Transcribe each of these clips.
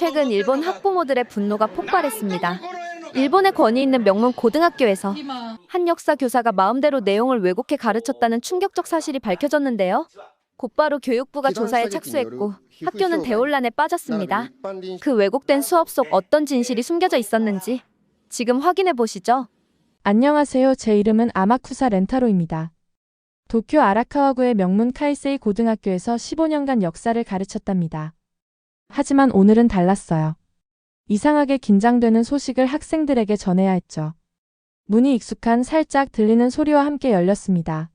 최근 일본 학부모들의 분노가 폭발했습니다. 일본의 권위 있는 명문 고등학교에서 한 역사 교사가 마음대로 내용을 왜곡해 가르쳤다는 충격적 사실이 밝혀졌는데요. 곧바로 교육부가 조사에 착수했고 학교는 대혼란에 빠졌습니다. 그 왜곡된 수업 속 어떤 진실이 숨겨져 있었는지 지금 확인해 보시죠. 안녕하세요. 제 이름은 아마쿠사 렌타로입니다. 도쿄 아라카와구의 명문 카이세이 고등학교에서 15년간 역사를 가르쳤답니다. 하지만 오늘은 달랐어요. 이상하게 긴장되는 소식을 학생들에게 전해야 했죠. 문이 익숙한 살짝 들리는 소리와 함께 열렸습니다.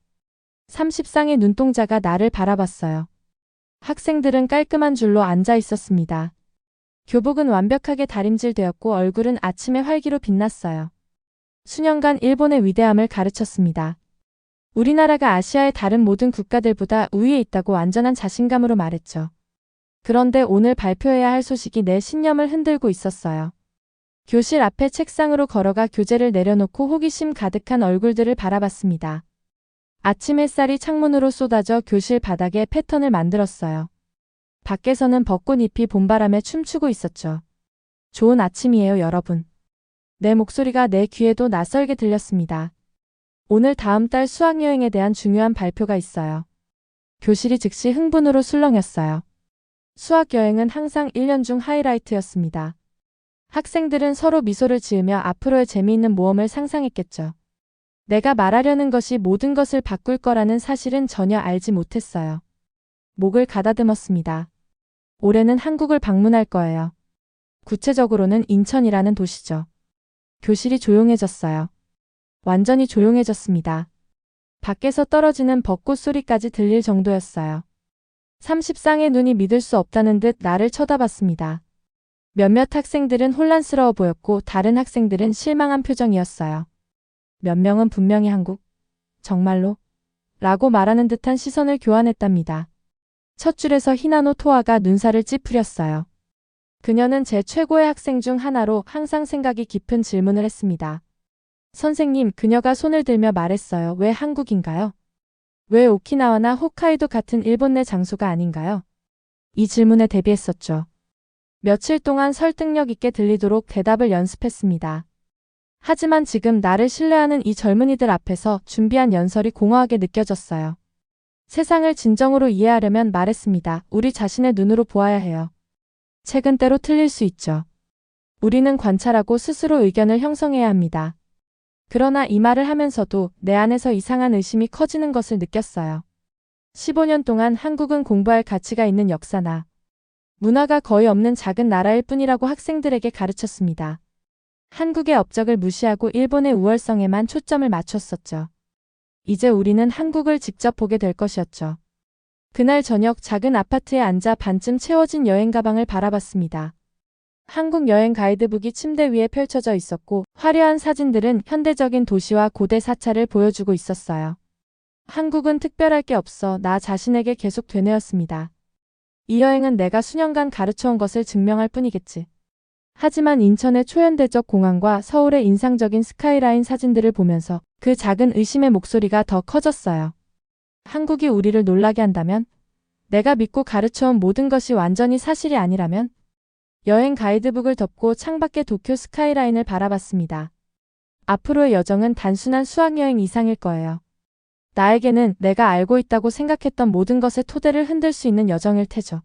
30쌍의 눈동자가 나를 바라봤어요. 학생들은 깔끔한 줄로 앉아 있었습니다. 교복은 완벽하게 다림질되었고 얼굴은 아침의 활기로 빛났어요. 수년간 일본의 위대함을 가르쳤습니다. 우리나라가 아시아의 다른 모든 국가들보다 우위에 있다고 완전한 자신감으로 말했죠. 그런데 오늘 발표해야 할 소식이 내 신념을 흔들고 있었어요. 교실 앞에 책상으로 걸어가 교재를 내려놓고 호기심 가득한 얼굴들을 바라봤습니다. 아침 햇살이 창문으로 쏟아져 교실 바닥에 패턴을 만들었어요. 밖에서는 벚꽃잎이 봄바람에 춤추고 있었죠. 좋은 아침이에요, 여러분. 내 목소리가 내 귀에도 낯설게 들렸습니다. 오늘 다음 달 수학여행에 대한 중요한 발표가 있어요. 교실이 즉시 흥분으로 술렁였어요. 수학 여행은 항상 1년 중 하이라이트였습니다. 학생들은 서로 미소를 지으며 앞으로의 재미있는 모험을 상상했겠죠. 내가 말하려는 것이 모든 것을 바꿀 거라는 사실은 전혀 알지 못했어요. 목을 가다듬었습니다. 올해는 한국을 방문할 거예요. 구체적으로는 인천이라는 도시죠. 교실이 조용해졌어요. 완전히 조용해졌습니다. 밖에서 떨어지는 벚꽃 소리까지 들릴 정도였어요. 30쌍의 눈이 믿을 수 없다는 듯 나를 쳐다봤습니다. 몇몇 학생들은 혼란스러워 보였고 다른 학생들은 실망한 표정이었어요. 몇 명은 분명히 한국, 정말로? 라고 말하는 듯한 시선을 교환했답니다. 첫 줄에서 히나노 토아가 눈살을 찌푸렸어요. 그녀는 제 최고의 학생 중 하나로 항상 생각이 깊은 질문을 했습니다. 선생님, 그녀가 손을 들며 말했어요. 왜 한국인가요? 왜 오키나와나 홋카이도 같은 일본 내 장소가 아닌가요? 이 질문에 대비했었죠. 며칠 동안 설득력 있게 들리도록 대답을 연습했습니다. 하지만 지금 나를 신뢰하는 이 젊은이들 앞에서 준비한 연설이 공허하게 느껴졌어요. 세상을 진정으로 이해하려면 말했습니다. 우리 자신의 눈으로 보아야 해요. 때로 틀릴 수 있죠. 우리는 관찰하고 스스로 의견을 형성해야 합니다. 그러나 이 말을 하면서도 내 안에서 이상한 의심이 커지는 것을 느꼈어요. 15년 동안 한국은 공부할 가치가 있는 역사나 문화가 거의 없는 작은 나라일 뿐이라고 학생들에게 가르쳤습니다. 한국의 업적을 무시하고 일본의 우월성에만 초점을 맞췄었죠. 이제 우리는 한국을 직접 보게 될 것이었죠. 그날 저녁 작은 아파트에 앉아 반쯤 채워진 여행 가방을 바라봤습니다. 한국 여행 가이드북이 침대 위에 펼쳐져 있었고 화려한 사진들은 현대적인 도시와 고대 사찰을 보여주고 있었어요. 한국은 특별할 게 없어 나 자신에게 계속 되뇌었습니다. 이 여행은 내가 수년간 가르쳐온 것을 증명할 뿐이겠지. 하지만 인천의 초현대적 공항과 서울의 인상적인 스카이라인 사진들을 보면서 그 작은 의심의 목소리가 더 커졌어요. 한국이 우리를 놀라게 한다면? 내가 믿고 가르쳐온 모든 것이 완전히 사실이 아니라면? 여행 가이드북을 덮고 창밖의 도쿄 스카이라인을 바라봤습니다. 앞으로의 여정은 단순한 수학여행 이상일 거예요. 나에게는 내가 알고 있다고 생각했던 모든 것의 토대를 흔들 수 있는 여정일 테죠.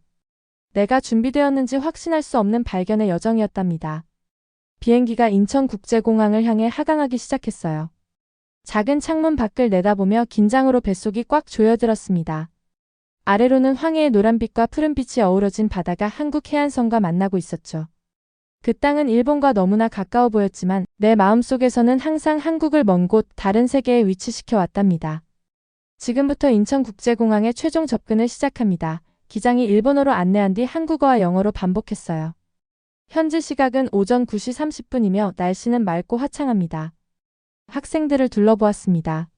내가 준비되었는지 확신할 수 없는 발견의 여정이었답니다. 비행기가 인천국제공항을 향해 하강하기 시작했어요. 작은 창문 밖을 내다보며 긴장으로 뱃속이 꽉 조여들었습니다. 아래로는 황해의 노란빛과 푸른빛이 어우러진 바다가 한국 해안선과 만나고 있었죠. 그 땅은 일본과 너무나 가까워 보였지만 내 마음속에서는 항상 한국을 먼 곳 다른 세계에 위치시켜 왔답니다. 지금부터 인천국제공항에 최종 접근을 시작합니다. 기장이 일본어로 안내한 뒤 한국어와 영어로 반복했어요. 현지 시각은 오전 9시 30분이며 날씨는 맑고 화창합니다. 학생들을 둘러보았습니다.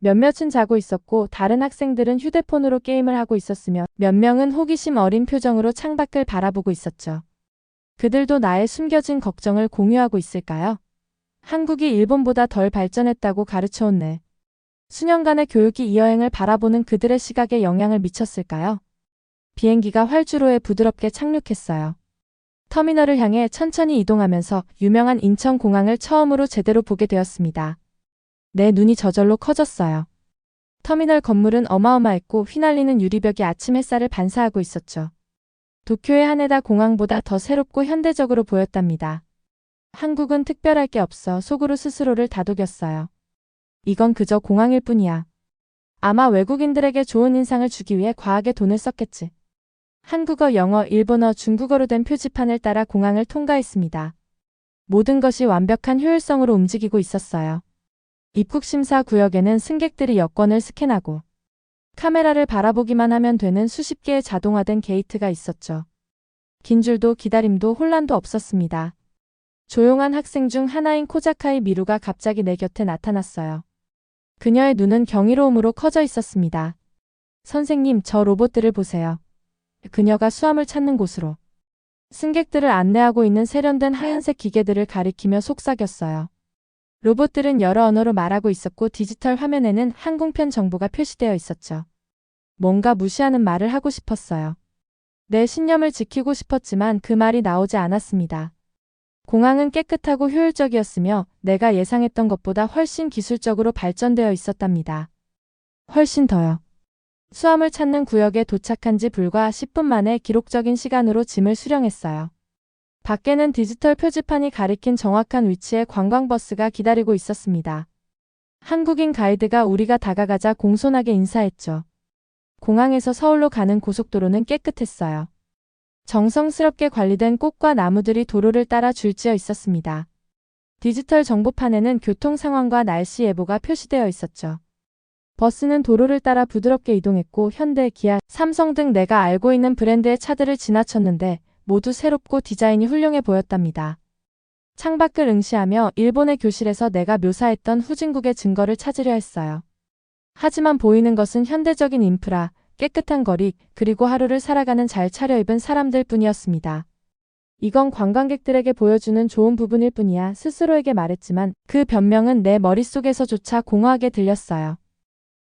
몇몇은 자고 있었고 다른 학생들은 휴대폰으로 게임을 하고 있었으며 몇 명은 호기심 어린 표정으로 창밖을 바라보고 있었죠. 그들도 나의 숨겨진 걱정을 공유하고 있을까요? 한국이 일본보다 덜 발전했다고 가르쳐온 내 수년간의 교육이 이 여행을 바라보는 그들의 시각에 영향을 미쳤을까요? 비행기가 활주로에 부드럽게 착륙했어요. 터미널을 향해 천천히 이동하면서 유명한 인천공항을 처음으로 제대로 보게 되었습니다. 내 눈이 저절로 커졌어요. 터미널 건물은 어마어마했고 휘날리는 유리벽이 아침 햇살을 반사하고 있었죠. 도쿄의 하네다 공항보다 더 새롭고 현대적으로 보였답니다. 한국은 특별할 게 없어 속으로 스스로를 다독였어요. 이건 그저 공항일 뿐이야. 아마 외국인들에게 좋은 인상을 주기 위해 과하게 돈을 썼겠지. 한국어, 영어, 일본어, 중국어로 된 표지판을 따라 공항을 통과했습니다. 모든 것이 완벽한 효율성으로 움직이고 있었어요. 입국 심사 구역에는 승객들이 여권을 스캔하고 카메라를 바라보기만 하면 되는 수십 개의 자동화된 게이트가 있었죠. 긴 줄도 기다림도 혼란도 없었습니다. 조용한 학생 중 하나인 코자카이 미루가 갑자기 내 곁에 나타났어요. 그녀의 눈은 경이로움으로 커져 있었습니다. 선생님, 저 로봇들을 보세요. 그녀가 수암을 찾는 곳으로. 승객들을 안내하고 있는 세련된 하얀색 기계들을 가리키며 속삭였어요. 로봇들은 여러 언어로 말하고 있었고 디지털 화면에는 항공편 정보가 표시되어 있었죠. 뭔가 무시하는 말을 하고 싶었어요. 내 신념을 지키고 싶었지만 그 말이 나오지 않았습니다. 공항은 깨끗하고 효율적이었으며 내가 예상했던 것보다 훨씬 기술적으로 발전되어 있었답니다. 훨씬 더요. 수암을 찾는 구역에 도착한 지 불과 10분 만에 기록적인 시간으로 짐을 수령했어요. 밖에는 디지털 표지판이 가리킨 정확한 위치에 관광버스가 기다리고 있었습니다. 한국인 가이드가 우리가 다가가자 공손하게 인사했죠. 공항에서 서울로 가는 고속도로는 깨끗했어요. 정성스럽게 관리된 꽃과 나무들이 도로를 따라 줄지어 있었습니다. 디지털 정보판에는 교통 상황과 날씨 예보가 표시되어 있었죠. 버스는 도로를 따라 부드럽게 이동했고 현대, 기아, 삼성 등 내가 알고 있는 브랜드의 차들을 지나쳤는데 모두 새롭고 디자인이 훌륭해 보였답니다. 창밖을 응시하며 일본의 교실에서 내가 묘사했던 후진국의 증거를 찾으려 했어요. 하지만 보이는 것은 현대적인 인프라, 깨끗한 거리, 그리고 하루를 살아가는 잘 차려입은 사람들 뿐이었습니다. 이건 관광객들에게 보여주는 좋은 부분일 뿐이야 스스로에게 말했지만 그 변명은 내 머릿속에서조차 공허하게 들렸어요.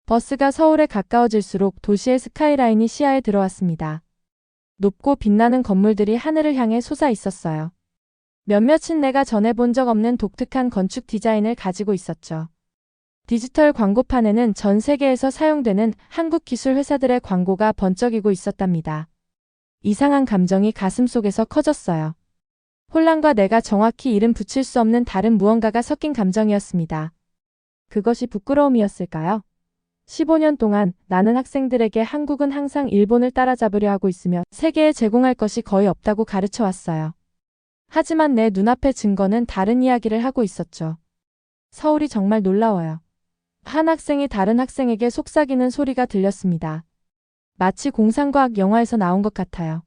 버스가 서울에 가까워질수록 도시의 스카이라인이 시야에 들어왔습니다. 높고 빛나는 건물들이 하늘을 향해 솟아 있었어요. 몇몇은 내가 전에 본 적 없는 독특한 건축 디자인을 가지고 있었죠. 디지털 광고판에는 전 세계에서 사용되는 한국 기술 회사들의 광고가 번쩍이고 있었답니다. 이상한 감정이 가슴 속에서 커졌어요. 혼란과 내가 정확히 이름 붙일 수 없는 다른 무언가가 섞인 감정이었습니다. 그것이 부끄러움이었을까요? 15년 동안 나는 학생들에게 한국은 항상 일본을 따라잡으려 하고 있으며 세계에 제공할 것이 거의 없다고 가르쳐 왔어요. 하지만 내 눈앞의 증거는 다른 이야기를 하고 있었죠. 서울이 정말 놀라워요. 한 학생이 다른 학생에게 속삭이는 소리가 들렸습니다. 마치 공상과학 영화에서 나온 것 같아요.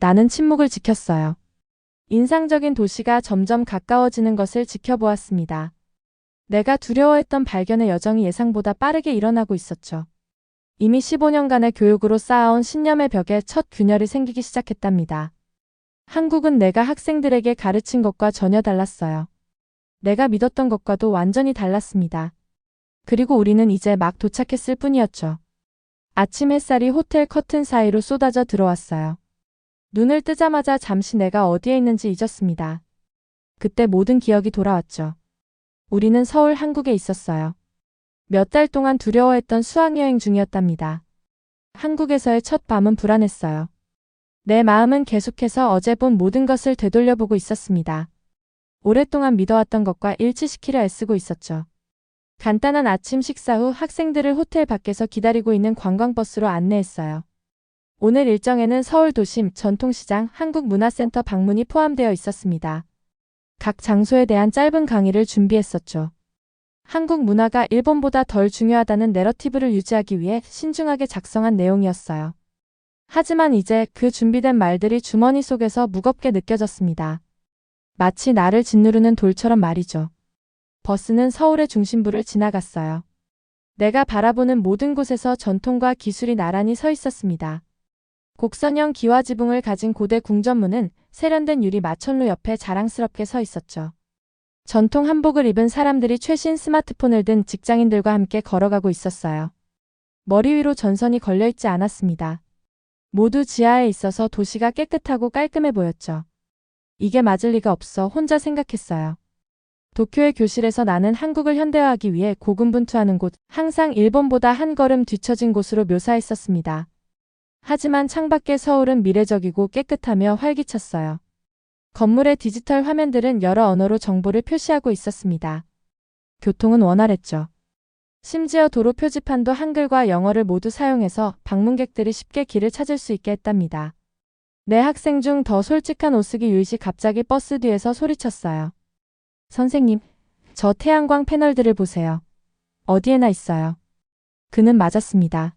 나는 침묵을 지켰어요. 인상적인 도시가 점점 가까워지는 것을 지켜보았습니다. 내가 두려워했던 발견의 여정이 예상보다 빠르게 일어나고 있었죠. 이미 15년간의 교육으로 쌓아온 신념의 벽에 첫 균열이 생기기 시작했답니다. 한국은 내가 학생들에게 가르친 것과 전혀 달랐어요. 내가 믿었던 것과도 완전히 달랐습니다. 그리고 우리는 이제 막 도착했을 뿐이었죠. 아침 햇살이 호텔 커튼 사이로 쏟아져 들어왔어요. 눈을 뜨자마자 잠시 내가 어디에 있는지 잊었습니다. 그때 모든 기억이 돌아왔죠. 우리는 서울 한국에 있었어요. 몇 달 동안 두려워했던 수학여행 중이었답니다. 한국에서의 첫 밤은 불안했어요. 내 마음은 계속해서 어제 본 모든 것을 되돌려보고 있었습니다. 오랫동안 믿어왔던 것과 일치시키려 애쓰고 있었죠. 간단한 아침 식사 후 학생들을 호텔 밖에서 기다리고 있는 관광버스로 안내했어요. 오늘 일정에는 서울 도심, 전통시장, 한국문화센터 방문이 포함되어 있었습니다. 각 장소에 대한 짧은 강의를 준비했었죠. 한국 문화가 일본보다 덜 중요하다는 내러티브를 유지하기 위해 신중하게 작성한 내용이었어요. 하지만 이제 그 준비된 말들이 주머니 속에서 무겁게 느껴졌습니다. 마치 나를 짓누르는 돌처럼 말이죠. 버스는 서울의 중심부를 지나갔어요. 내가 바라보는 모든 곳에서 전통과 기술이 나란히 서 있었습니다. 곡선형 기와 지붕을 가진 고대 궁전문은 세련된 유리 마천루 옆에 자랑스럽게 서 있었죠. 전통 한복을 입은 사람들이 최신 스마트폰을 든 직장인들과 함께 걸어가고 있었어요. 머리 위로 전선이 걸려있지 않았습니다. 모두 지하에 있어서 도시가 깨끗하고 깔끔해 보였죠. 이게 맞을 리가 없어 혼자 생각했어요. 도쿄의 교실에서 나는 한국을 현대화하기 위해 고군분투하는 곳, 항상 일본보다 한 걸음 뒤처진 곳으로 묘사했었습니다. 하지만 창밖의 서울은 미래적이고 깨끗하며 활기찼어요. 건물의 디지털 화면들은 여러 언어로 정보를 표시하고 있었습니다. 교통은 원활했죠. 심지어 도로 표지판도 한글과 영어를 모두 사용해서 방문객들이 쉽게 길을 찾을 수 있게 했답니다. 내 학생 중 더 솔직한 오스기 유이시 갑자기 버스 뒤에서 소리쳤어요. 선생님, 저 태양광 패널들을 보세요. 어디에나 있어요. 그는 맞았습니다.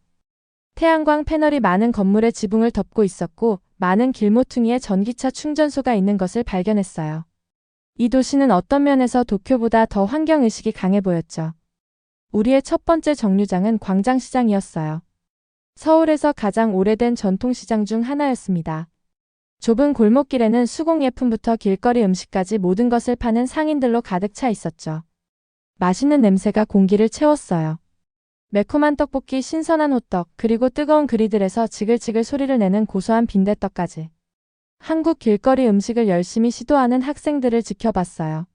태양광 패널이 많은 건물의 지붕을 덮고 있었고 많은 길모퉁이에 전기차 충전소가 있는 것을 발견했어요. 이 도시는 어떤 면에서 도쿄보다 더 환경의식이 강해 보였죠. 우리의 첫 번째 정류장은 광장시장이었어요. 서울에서 가장 오래된 전통시장 중 하나였습니다. 좁은 골목길에는 수공예품부터 길거리 음식까지 모든 것을 파는 상인들로 가득 차 있었죠. 맛있는 냄새가 공기를 채웠어요. 매콤한 떡볶이, 신선한 호떡, 그리고 뜨거운 그리들에서 지글지글 소리를 내는 고소한 빈대떡까지. 한국 길거리 음식을 열심히 시도하는 학생들을 지켜봤어요.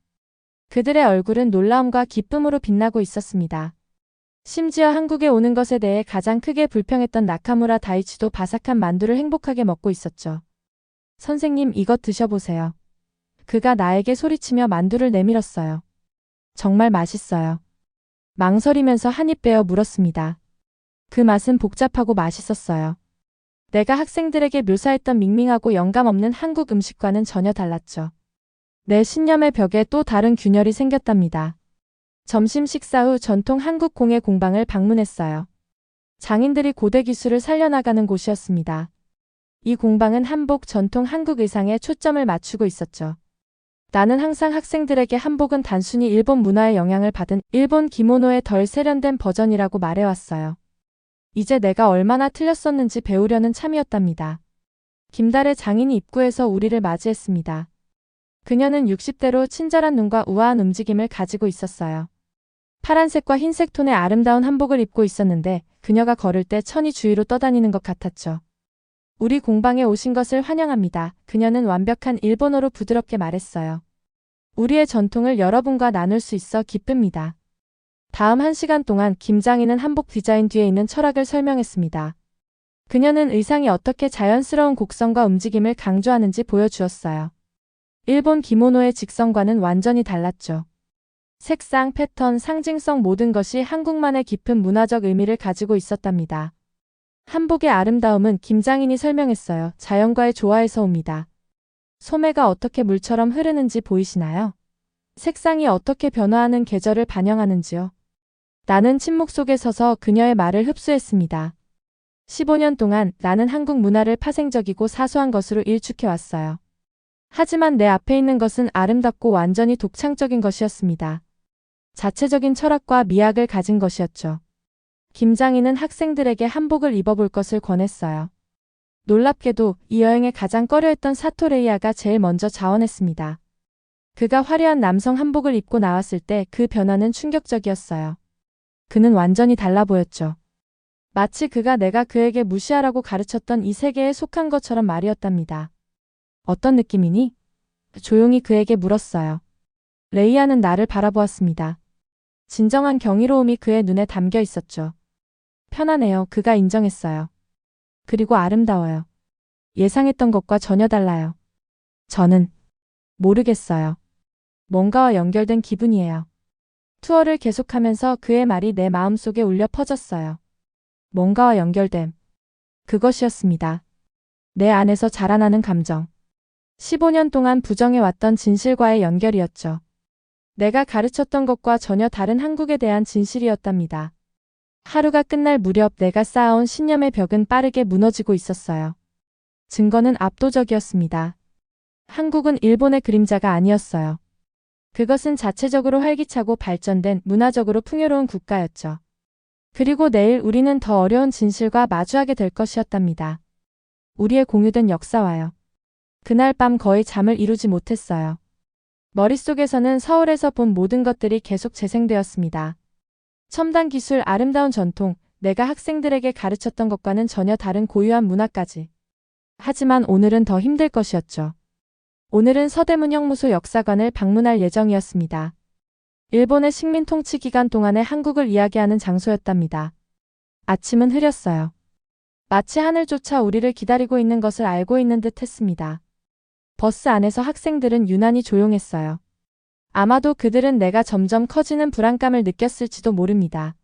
그들의 얼굴은 놀라움과 기쁨으로 빛나고 있었습니다. 심지어 한국에 오는 것에 대해 가장 크게 불평했던 나카무라 다이치도 바삭한 만두를 행복하게 먹고 있었죠. 선생님, 이것 드셔보세요. 그가 나에게 소리치며 만두를 내밀었어요. 정말 맛있어요. 망설이면서 한입 베어 물었습니다. 그 맛은 복잡하고 맛있었어요. 내가 학생들에게 묘사했던 밍밍하고 영감 없는 한국 음식과는 전혀 달랐죠. 내 신념의 벽에 또 다른 균열이 생겼답니다. 점심 식사 후 전통 한국 공예 공방을 방문했어요. 장인들이 고대 기술을 살려나가는 곳이었습니다. 이 공방은 한복 전통 한국 의상에 초점을 맞추고 있었죠. 나는 항상 학생들에게 한복은 단순히 일본 문화의 영향을 받은 일본 기모노의 덜 세련된 버전이라고 말해왔어요. 이제 내가 얼마나 틀렸었는지 배우려는 참이었답니다. 김달의 장인이 입구에서 우리를 맞이했습니다. 그녀는 60대로 친절한 눈과 우아한 움직임을 가지고 있었어요. 파란색과 흰색 톤의 아름다운 한복을 입고 있었는데 그녀가 걸을 때 천이 주위로 떠다니는 것 같았죠. 우리 공방에 오신 것을 환영합니다. 그녀는 완벽한 일본어로 부드럽게 말했어요. 우리의 전통을 여러분과 나눌 수 있어 기쁩니다. 다음 한 시간 동안 김장인은 한복 디자인 뒤에 있는 철학을 설명했습니다. 그녀는 의상이 어떻게 자연스러운 곡선과 움직임을 강조하는지 보여주었어요. 일본 기모노의 직선과는 완전히 달랐죠. 색상, 패턴, 상징성 모든 것이 한국만의 깊은 문화적 의미를 가지고 있었답니다. 한복의 아름다움은 김장인이 설명했어요. 자연과의 조화에서 옵니다. 소매가 어떻게 물처럼 흐르는지 보이시나요? 색상이 어떻게 변화하는 계절을 반영하는지요. 나는 침묵 속에 서서 그녀의 말을 흡수했습니다. 15년 동안 나는 한국 문화를 파생적이고 사소한 것으로 일축해 왔어요. 하지만 내 앞에 있는 것은 아름답고 완전히 독창적인 것이었습니다. 자체적인 철학과 미학을 가진 것이었죠. 김장인은 학생들에게 한복을 입어볼 것을 권했어요. 놀랍게도 이 여행에 가장 꺼려했던 사토레이아가 제일 먼저 자원했습니다. 그가 화려한 남성 한복을 입고 나왔을 때 그 변화는 충격적이었어요. 그는 완전히 달라 보였죠. 마치 그가 내가 그에게 무시하라고 가르쳤던 이 세계에 속한 것처럼 말이었답니다. 어떤 느낌이니? 조용히 그에게 물었어요. 레이아는 나를 바라보았습니다. 진정한 경이로움이 그의 눈에 담겨 있었죠. 편안해요. 그가 인정했어요. 그리고 아름다워요. 예상했던 것과 전혀 달라요. 저는 모르겠어요. 뭔가와 연결된 기분이에요. 투어를 계속하면서 그의 말이 내 마음속에 울려 퍼졌어요. 뭔가와 연결됨. 그것이었습니다. 내 안에서 자라나는 감정. 15년 동안 부정해왔던 진실과의 연결이었죠. 내가 가르쳤던 것과 전혀 다른 한국에 대한 진실이었답니다. 하루가 끝날 무렵 내가 쌓아온 신념의 벽은 빠르게 무너지고 있었어요. 증거는 압도적이었습니다. 한국은 일본의 그림자가 아니었어요. 그것은 자체적으로 활기차고 발전된 문화적으로 풍요로운 국가였죠. 그리고 내일 우리는 더 어려운 진실과 마주하게 될 것이었답니다. 우리의 공유된 역사와요. 그날 밤 거의 잠을 이루지 못했어요. 머릿속에서는 서울에서 본 모든 것들이 계속 재생되었습니다. 첨단 기술, 아름다운 전통, 내가 학생들에게 가르쳤던 것과는 전혀 다른 고유한 문화까지. 하지만 오늘은 더 힘들 것이었죠. 오늘은 서대문 형무소 역사관을 방문할 예정이었습니다. 일본의 식민 통치 기간 동안의 한국을 이야기하는 장소였답니다. 아침은 흐렸어요. 마치 하늘조차 우리를 기다리고 있는 것을 알고 있는 듯 했습니다. 버스 안에서 학생들은 유난히 조용했어요. 아마도 그들은 내가 점점 커지는 불안감을 느꼈을지도 모릅니다.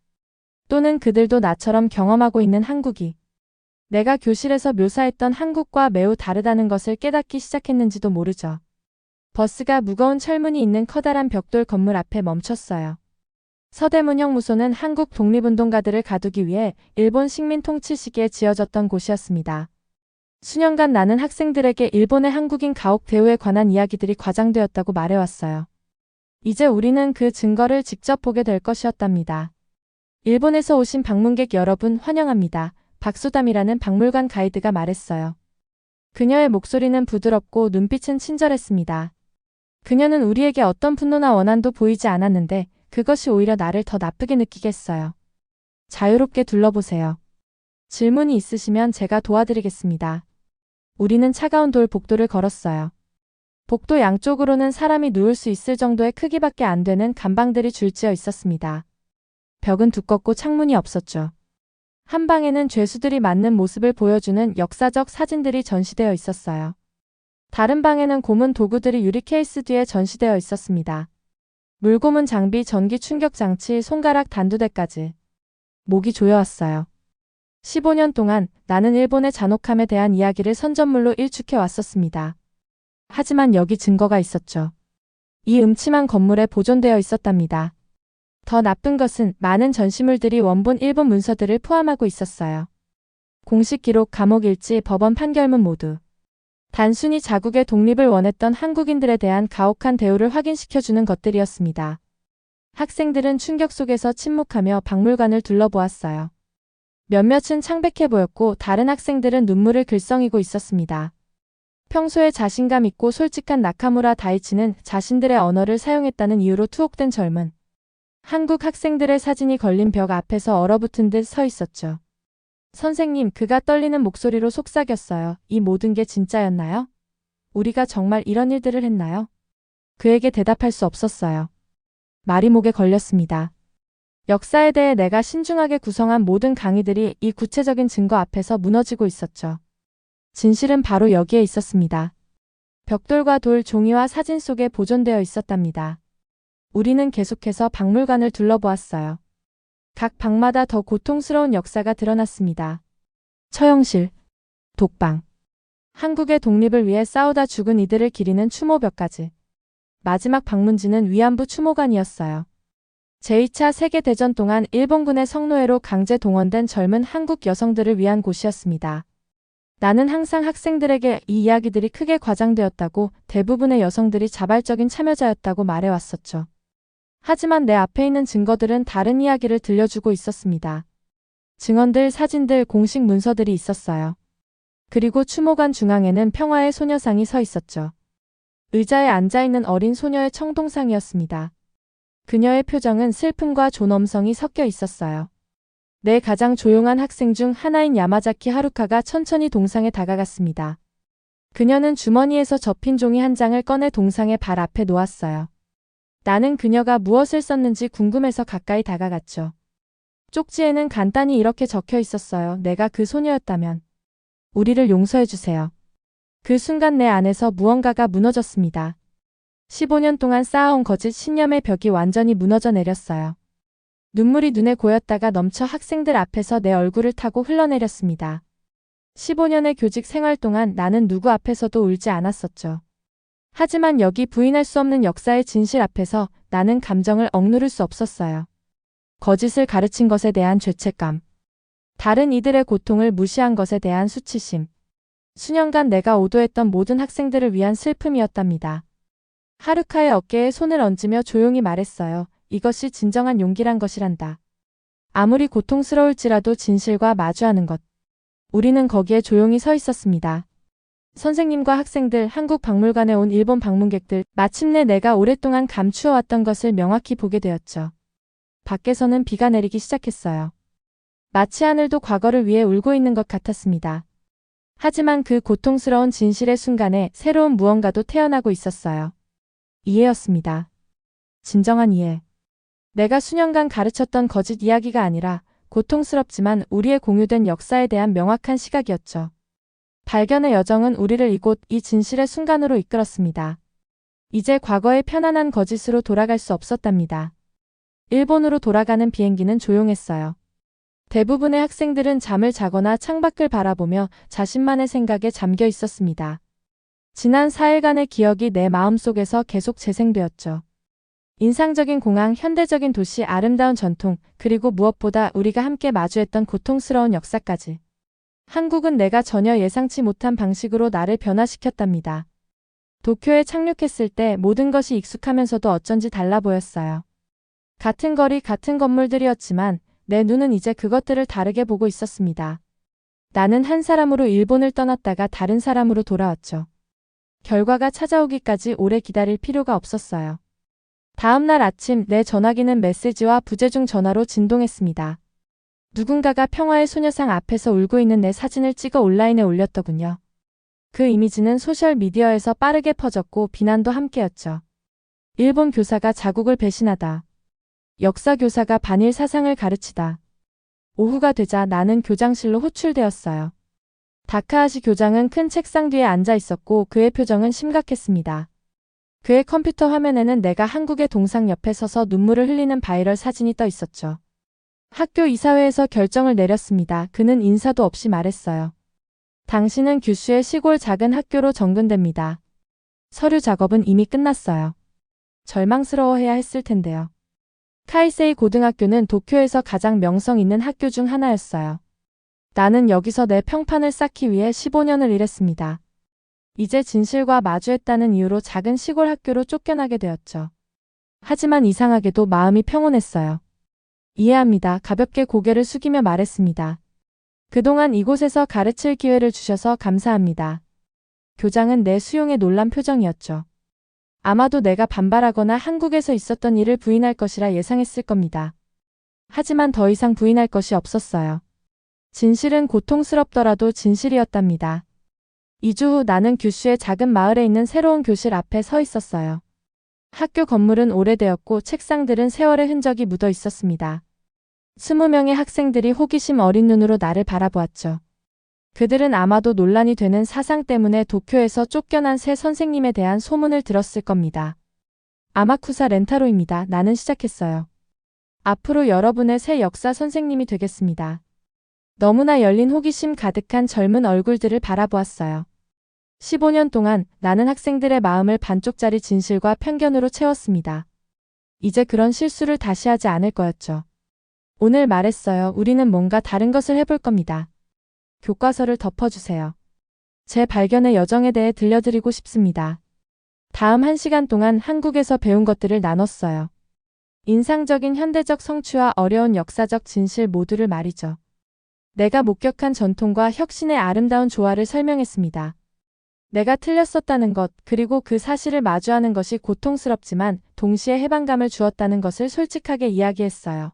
또는 그들도 나처럼 경험하고 있는 한국이 내가 교실에서 묘사했던 한국과 매우 다르다는 것을 깨닫기 시작했는지도 모르죠. 버스가 무거운 철문이 있는 커다란 벽돌 건물 앞에 멈췄어요. 서대문 형 무소는 한국 독립운동가들을 가두기 위해 일본 식민 통치 시기에 지어졌던 곳이었습니다. 수년간 나는 학생들에게 일본의 한국인 가옥 대우에 관한 이야기들이 과장되었다고 말해왔어요. 이제 우리는 그 증거를 직접 보게 될 것이었답니다. 일본에서 오신 방문객 여러분 환영합니다. 박수담이라는 박물관 가이드가 말했어요. 그녀의 목소리는 부드럽고 눈빛은 친절했습니다. 그녀는 우리에게 어떤 분노나 원한도 보이지 않았는데 그것이 오히려 나를 더 나쁘게 느끼게 했어요. 자유롭게 둘러보세요. 질문이 있으시면 제가 도와드리겠습니다. 우리는 차가운 돌 복도를 걸었어요. 복도 양쪽으로는 사람이 누울 수 있을 정도의 크기밖에 안 되는 간방들이 줄지어 있었습니다. 벽은 두껍고 창문이 없었죠. 한 방에는 죄수들이 맞는 모습을 보여주는 역사적 사진들이 전시되어 있었어요. 다른 방에는 고문 도구들이 유리 케이스 뒤에 전시되어 있었습니다. 물고문 장비, 전기 충격 장치, 손가락 단두대까지. 목이 조여왔어요. 15년 동안 나는 일본의 잔혹함에 대한 이야기를 선전물로 일축해 왔었습니다. 하지만 여기 증거가 있었죠. 이 음침한 건물에 보존되어 있었답니다. 더 나쁜 것은 많은 전시물들이 원본 일본 문서들을 포함하고 있었어요. 공식 기록, 감옥 일지, 법원 판결문 모두. 단순히 자국의 독립을 원했던 한국인들에 대한 가혹한 대우를 확인시켜주는 것들이었습니다. 학생들은 충격 속에서 침묵하며 박물관을 둘러보았어요. 몇몇은 창백해 보였고 다른 학생들은 눈물을 글썽이고 있었습니다. 평소에 자신감 있고 솔직한 나카무라 다이치는 자신들의 언어를 사용했다는 이유로 투옥된 젊은 한국 학생들의 사진이 걸린 벽 앞에서 얼어붙은 듯 서 있었죠. 선생님, 그가 떨리는 목소리로 속삭였어요. 이 모든 게 진짜였나요? 우리가 정말 이런 일들을 했나요? 그에게 대답할 수 없었어요. 말이 목에 걸렸습니다. 역사에 대해 내가 신중하게 구성한 모든 강의들이 이 구체적인 증거 앞에서 무너지고 있었죠. 진실은 바로 여기에 있었습니다. 벽돌과 돌, 종이와 사진 속에 보존되어 있었답니다. 우리는 계속해서 박물관을 둘러보았어요. 각 방마다 더 고통스러운 역사가 드러났습니다. 처형실, 독방, 한국의 독립을 위해 싸우다 죽은 이들을 기리는 추모벽까지. 마지막 방문지는 위안부 추모관이었어요. 제2차 세계대전 동안 일본군의 성노예로 강제 동원된 젊은 한국 여성들을 위한 곳이었습니다. 나는 항상 학생들에게 이 이야기들이 크게 과장되었다고 대부분의 여성들이 자발적인 참여자였다고 말해왔었죠. 하지만 내 앞에 있는 증거들은 다른 이야기를 들려주고 있었습니다. 증언들, 사진들, 공식 문서들이 있었어요. 그리고 추모관 중앙에는 평화의 소녀상이 서 있었죠. 의자에 앉아있는 어린 소녀의 청동상이었습니다. 그녀의 표정은 슬픔과 존엄성이 섞여 있었어요. 내 가장 조용한 학생 중 하나인 야마자키 하루카가 천천히 동상에 다가갔습니다. 그녀는 주머니에서 접힌 종이 한 장을 꺼내 동상의 발 앞에 놓았어요. 나는 그녀가 무엇을 썼는지 궁금해서 가까이 다가갔죠. 쪽지에는 간단히 이렇게 적혀 있었어요. 내가 그 소녀였다면 우리를 용서해 주세요. 그 순간 내 안에서 무언가가 무너졌습니다. 15년 동안 쌓아온 거짓 신념의 벽이 완전히 무너져 내렸어요. 눈물이 눈에 고였다가 넘쳐 학생들 앞에서 내 얼굴을 타고 흘러내렸습니다. 15년의 교직 생활 동안 나는 누구 앞에서도 울지 않았었죠. 하지만 여기 부인할 수 없는 역사의 진실 앞에서 나는 감정을 억누를 수 없었어요. 거짓을 가르친 것에 대한 죄책감. 다른 이들의 고통을 무시한 것에 대한 수치심. 수년간 내가 오도했던 모든 학생들을 위한 슬픔이었답니다. 하루카의 어깨에 손을 얹으며 조용히 말했어요. 이것이 진정한 용기란 것이란다. 아무리 고통스러울지라도 진실과 마주하는 것. 우리는 거기에 조용히 서 있었습니다. 선생님과 학생들, 한국 박물관에 온 일본 방문객들, 마침내 내가 오랫동안 감추어왔던 것을 명확히 보게 되었죠. 밖에서는 비가 내리기 시작했어요. 마치 하늘도 과거를 위해 울고 있는 것 같았습니다. 하지만 그 고통스러운 진실의 순간에 새로운 무언가도 태어나고 있었어요. 이해였습니다. 진정한 이해. 내가 수년간 가르쳤던 거짓 이야기가 아니라 고통스럽지만 우리의 공유된 역사에 대한 명확한 시각이었죠. 발견의 여정은 우리를 이곳 이 진실의 순간으로 이끌었습니다. 이제 과거의 편안한 거짓으로 돌아갈 수 없었답니다. 일본으로 돌아가는 비행기는 조용했어요. 대부분의 학생들은 잠을 자거나 창밖을 바라보며 자신만의 생각에 잠겨 있었습니다. 지난 4일간의 기억이 내 마음속에서 계속 재생되었죠. 인상적인 공항, 현대적인 도시, 아름다운 전통, 그리고 무엇보다 우리가 함께 마주했던 고통스러운 역사까지. 한국은 내가 전혀 예상치 못한 방식으로 나를 변화시켰답니다. 도쿄에 착륙했을 때 모든 것이 익숙하면서도 어쩐지 달라 보였어요. 같은 거리, 같은 건물들이었지만 내 눈은 이제 그것들을 다르게 보고 있었습니다. 나는 한 사람으로 일본을 떠났다가 다른 사람으로 돌아왔죠. 결과가 찾아오기까지 오래 기다릴 필요가 없었어요. 다음 날 아침 내 전화기는 메시지와 부재중 전화로 진동했습니다. 누군가가 평화의 소녀상 앞에서 울고 있는 내 사진을 찍어 온라인에 올렸더군요. 그 이미지는 소셜미디어에서 빠르게 퍼졌고 비난도 함께였죠. 일본 교사가 자국을 배신하다. 역사 교사가 반일 사상을 가르치다. 오후가 되자 나는 교장실로 호출되었어요. 다카하시 교장은 큰 책상 뒤에 앉아 있었고 그의 표정은 심각했습니다. 그의 컴퓨터 화면에는 내가 한국의 동상 옆에 서서 눈물을 흘리는 바이럴 사진이 떠 있었죠. 학교 이사회에서 결정을 내렸습니다. 그는 인사도 없이 말했어요. 당신은 규슈의 시골 작은 학교로 정근됩니다. 서류 작업은 이미 끝났어요. 절망스러워해야 했을 텐데요. 카이세이 고등학교는 도쿄에서 가장 명성 있는 학교 중 하나였어요. 나는 여기서 내 평판을 쌓기 위해 15년을 일했습니다. 이제 진실과 마주했다는 이유로 작은 시골 학교로 쫓겨나게 되었죠. 하지만 이상하게도 마음이 평온했어요. 이해합니다. 가볍게 고개를 숙이며 말했습니다. 그동안 이곳에서 가르칠 기회를 주셔서 감사합니다. 교장은 내 수용에 놀란 표정이었죠. 아마도 내가 반발하거나 한국에서 있었던 일을 부인할 것이라 예상했을 겁니다. 하지만 더 이상 부인할 것이 없었어요. 진실은 고통스럽더라도 진실이었답니다. 2주 후 나는 규슈의 작은 마을에 있는 새로운 교실 앞에 서 있었어요. 학교 건물은 오래되었고 책상들은 세월의 흔적이 묻어 있었습니다. 스무 명의 학생들이 호기심 어린 눈으로 나를 바라보았죠. 그들은 아마도 논란이 되는 사상 때문에 도쿄에서 쫓겨난 새 선생님에 대한 소문을 들었을 겁니다. 아마쿠사 렌타로입니다. 나는 시작했어요. 앞으로 여러분의 새 역사 선생님이 되겠습니다. 너무나 열린 호기심 가득한 젊은 얼굴들을 바라보았어요. 15년 동안 나는 학생들의 마음을 반쪽짜리 진실과 편견으로 채웠습니다. 이제 그런 실수를 다시 하지 않을 거였죠. 오늘 말했어요. 우리는 뭔가 다른 것을 해볼 겁니다. 교과서를 덮어주세요. 제 발견의 여정에 대해 들려드리고 싶습니다. 다음 한 시간 동안 한국에서 배운 것들을 나눴어요. 인상적인 현대적 성취와 어려운 역사적 진실 모두를 말이죠. 내가 목격한 전통과 혁신의 아름다운 조화를 설명했습니다. 내가 틀렸었다는 것, 그리고 그 사실을 마주하는 것이 고통스럽지만 동시에 해방감을 주었다는 것을 솔직하게 이야기했어요.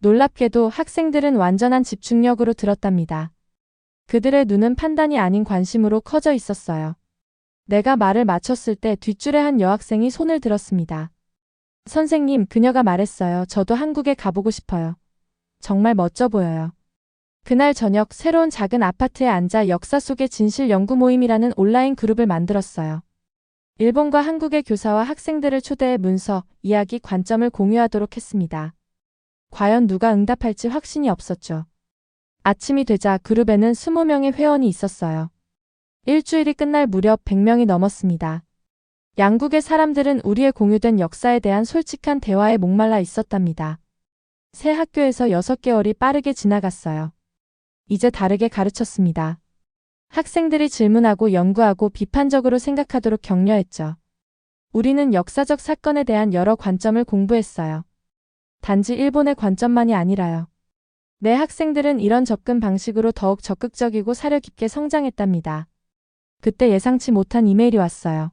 놀랍게도 학생들은 완전한 집중력으로 들었답니다. 그들의 눈은 판단이 아닌 관심으로 커져 있었어요. 내가 말을 마쳤을 때 뒷줄에 한 여학생이 손을 들었습니다. 선생님, 그녀가 말했어요. 저도 한국에 가보고 싶어요. 정말 멋져 보여요. 그날 저녁 새로운 작은 아파트에 앉아 역사 속의 진실 연구 모임이라는 온라인 그룹을 만들었어요. 일본과 한국의 교사와 학생들을 초대해 문서, 이야기, 관점을 공유하도록 했습니다. 과연 누가 응답할지 확신이 없었죠. 아침이 되자 그룹에는 20명의 회원이 있었어요. 일주일이 끝날 무렵 100명이 넘었습니다. 양국의 사람들은 우리의 공유된 역사에 대한 솔직한 대화에 목말라 있었답니다. 새 학교에서 6개월이 빠르게 지나갔어요. 이제 다르게 가르쳤습니다. 학생들이 질문하고 연구하고 비판적으로 생각하도록 격려했죠. 우리는 역사적 사건에 대한 여러 관점을 공부했어요. 단지 일본의 관점만이 아니라요. 내 학생들은 이런 접근 방식으로 더욱 적극적이고 사려 깊게 성장했답니다. 그때 예상치 못한 이메일이 왔어요.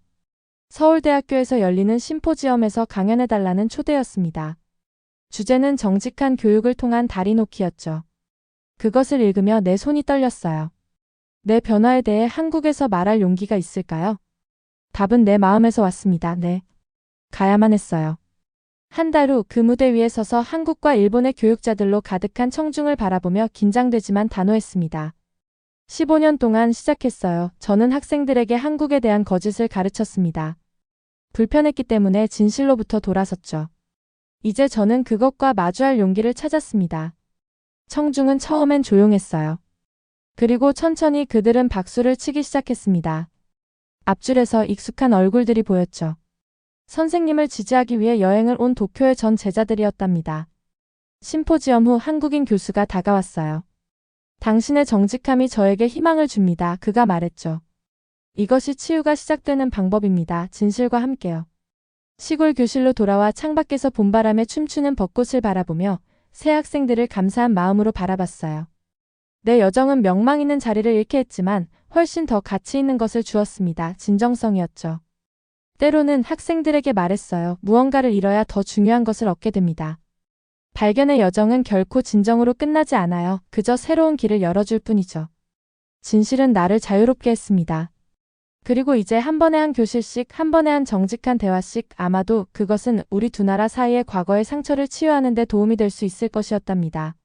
서울대학교에서 열리는 심포지엄에서 강연해달라는 초대였습니다. 주제는 정직한 교육을 통한 다리 놓기였죠. 그것을 읽으며 내 손이 떨렸어요. 내 변화에 대해 한국에서 말할 용기가 있을까요? 답은 내 마음에서 왔습니다. 네. 가야만 했어요. 한 달 후 그 무대 위에 서서 한국과 일본의 교육자들로 가득한 청중을 바라보며 긴장되지만 단호했습니다. 15년 동안 시작했어요. 저는 학생들에게 한국에 대한 거짓을 가르쳤습니다. 불편했기 때문에 진실로부터 돌아섰죠. 이제 저는 그것과 마주할 용기를 찾았습니다. 청중은 처음엔 조용했어요. 그리고 천천히 그들은 박수를 치기 시작했습니다. 앞줄에서 익숙한 얼굴들이 보였죠. 선생님을 지지하기 위해 여행을 온 도쿄의 전 제자들이었답니다. 심포지엄 후 한국인 교수가 다가왔어요. 당신의 정직함이 저에게 희망을 줍니다. 그가 말했죠. 이것이 치유가 시작되는 방법입니다. 진실과 함께요. 시골 교실로 돌아와 창밖에서 봄바람에 춤추는 벚꽃을 바라보며 새 학생들을 감사한 마음으로 바라봤어요. 내 여정은 명망 있는 자리를 잃게 했지만 훨씬 더 가치 있는 것을 주었습니다. 진정성이었죠. 때로는 학생들에게 말했어요. 무언가를 잃어야 더 중요한 것을 얻게 됩니다. 발견의 여정은 결코 진정으로 끝나지 않아요. 그저 새로운 길을 열어줄 뿐이죠. 진실은 나를 자유롭게 했습니다. 그리고 이제 한 번에 한 교실씩, 한 번에 한 정직한 대화씩 아마도 그것은 우리 두 나라 사이의 과거의 상처를 치유하는 데 도움이 될 수 있을 것이었답니다.